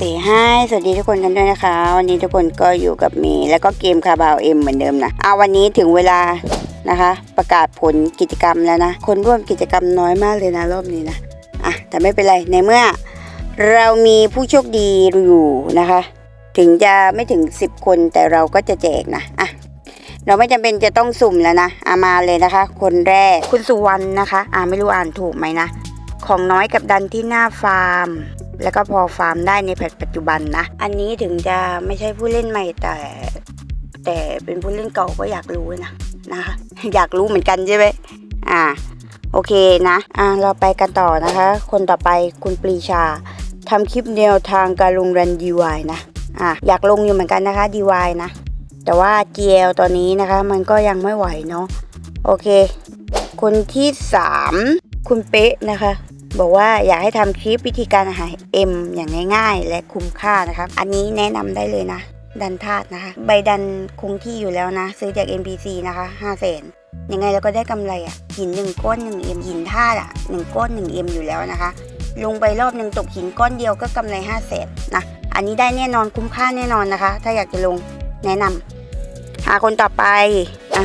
สี่ห้าสวัสดีทุกคนกันด้วยนะคะ วันนี้ทุกคนก็อยู่กับเมี แล้วก็เกมคาบาวเอ็มเหมือนเดิมนะเอาวันนี้ถึงเวลานะคะ ประกาศผลกิจกรรมแล้วนะ คนร่วมกิจกรรมน้อยมากเลยนะรอบนี้นะอะแต่ไม่เป็นไรในเมื่อ เรามีผู้โชคดีอยู่นะคะ ถึงจะไม่ถึง 10 คนแต่เราก็จะแจกนะอะเราไม่จำเป็นจะต้องสุ่มแล้วนะอามาเลยนะคะ คนแรกคุณสุวรรณนะคะ อ่าไม่รู้อ่านถูกไหมนะของน้อยกับดันที่หน้าฟาร์ม แล้วก็พอฟาร์มได้ในแพทปัจจุบันนะ อันนี้ถึงจะไม่ใช่ผู้เล่นใหม่แต่ แต่เป็นผู้เล่นเก่าก็อยากรู้นะนะคะอยากรู้เหมือนกันใช่ไหมอ่าโอเคนะอ่าเราไปกันต่อนะคะ คนต่อไปคุณปรีชาทำคลิปแนวทางการลงรันดีวนะอะอยากลงอยู่เหมือนกันนะคะดีวนะ แต่ว่า GL ตอนนี้นะคะ มันก็ยังไม่ไหวเนาะโอเค คนที่สามคุณเป๊ะนะคะ บอกว่าอยากให้ทำคลิปวิธีการอาหารเอ็มอย่างง่ายๆ และคุ้มค่านะครับ อันนี้แนะนำได้เลยนะ ดันธาตุนะคะ ใบดันคงที่อยู่แล้วนะ ซื้อจาก NPC นะคะ5 0 0 0 0นยังไงเราก็ได้กำไรอะ่ะหินหนึ่งก้อนหนึ่งเอ็มหินธาตุอะหนึ่งก้อนหนึ่งเอ็มอยู่แล้วนะคะ ลงไปรอบหนึ่งตกหินก้อนเดียวก็กำไร5 0 0 0 0นนะอันนี้ได้แน่นอนคุ้มค่าแน่นอนนะคะ ถ้าอยากจะลงแนะนำหาคนต่อไปอะ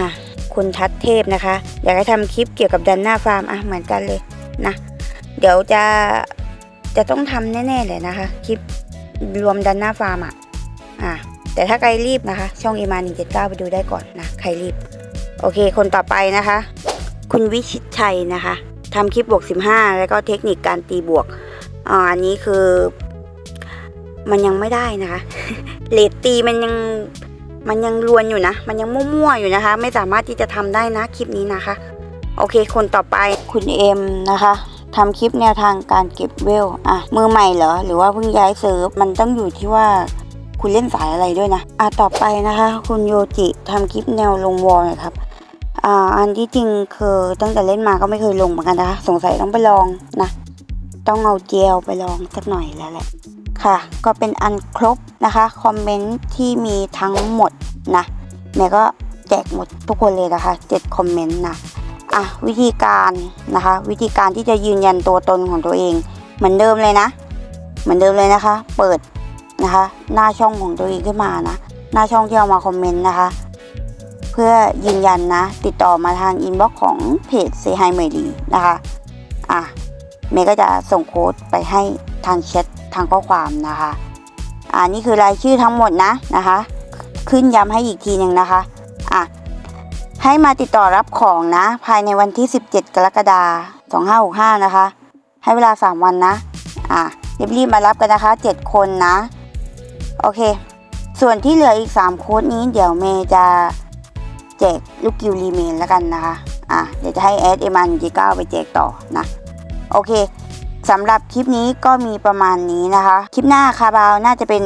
คุณทัศเทพนะคะ อยากให้ทำคลิปเกี่ยวกับดันหน้าฟาร์มอะเหมือนกันเลยนะ เดี๋ยวจะจะต้องทำแน่ ๆ เลยนะคะ คลิปรวมดันหน้าฟาร์มอะอะ แต่ถ้าใครรีบนะคะ ช่องเอมา179ไปดูได้ก่อนนะ ใครรีบ โอเค คนต่อไปนะคะ คุณวิชิตชัยนะคะทำคลิปบวก15แล้วก็เทคนิคการตีบวกอ่าอันนี้คือ มันยังไม่ได้นะคะเลตตีมันยังมันยังรวนอยู่นะ มันยังมั่วๆอยู่นะคะ ไม่สามารถที่จะทำได้นะคลิปนี้นะคะ โอเค คนต่อไปคุณเอ็มนะคะ ทำคลิปแนวทางการเก็บเวลอะมือใหม่เหรอ หรือว่าเพิ่งย้ายเซิร์ฟ มันต้องอยู่ที่ว่าคุณเล่นสายอะไรด้วยนะ อะต่อไปนะคะ คุณโยจิทำคลิปแนวลงวอลนะครับอ่าอันที่จริงคือตั้งแต่เล่นมาก็ไม่เคยลงเหมือนกันนะคะสงสัยต้องไปลองนะ ต้องเอาเจลไปลองสักหน่อยแล้วแหละค่ะ ก็เป็นอันครบนะคะคอมเมนต์ที่มีทั้งหมดนะแม่ก็แจกหมดทุกคนเลยนะคะ7คอมเมนต์นะ อะวิธีการนะคะ วิธีการที่จะยืนยันตัวตนของตัวเอง เหมือนเดิมเลยนะ เหมือนเดิมเลยนะคะ เปิดนะคะ หน้าช่องของตัวเองขึ้นมานะ หน้าช่องที่เอามาคอมเมนต์นะคะ เพื่อยืนยันนะ ติดต่อมาทางอินบ็อกซ์ของเพจเซฮายเมดีนะคะอะเมย์ก็จะส่งโค้ดไปให้ทางแชททางข้อความนะคะอ่านี่คือรายชื่อทั้งหมดนะนะคะ ขึ้นย้ำให้อีกทีหนึ่งนะคะอะ ให้มาติดต่อรับของนะ ภายในวันที่ 17 กรกฎาคม2565 นะคะ ให้เวลา 3 วันนะ อะรีบๆมารับกันนะคะ 7 คนนะ โอเค ส่วนที่เหลืออีก 3 โค้ดนี้เดี๋ยวเมย์จะแจกลูกกิวรีเมนแล้วกันนะคะ อะ เดี๋ยวจะให้แอดเอมันจีเก้าไปแจกต่อนะ โอเคสำหรับคลิปนี้ก็มีประมาณนี้นะคะ คลิปหน้าคาบาวน่าจะเป็น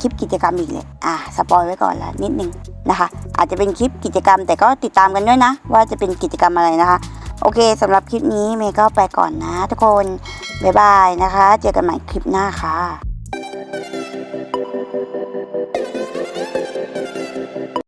คลิปกิจกรรมอีกเลย อะ สปอยไว้ก่อนละนิดนึง นะคะ อาจจะเป็นคลิปกิจกรรม แต่ก็ติดตามกันด้วยนะ ว่าจะเป็นกิจกรรมอะไรนะคะ โอเคสำหรับคลิปนี้เมย์ก็ไปก่อนนะ ทุกคน บ๊ายบายนะคะ เจอกันใหม่คลิปหน้าค่ะ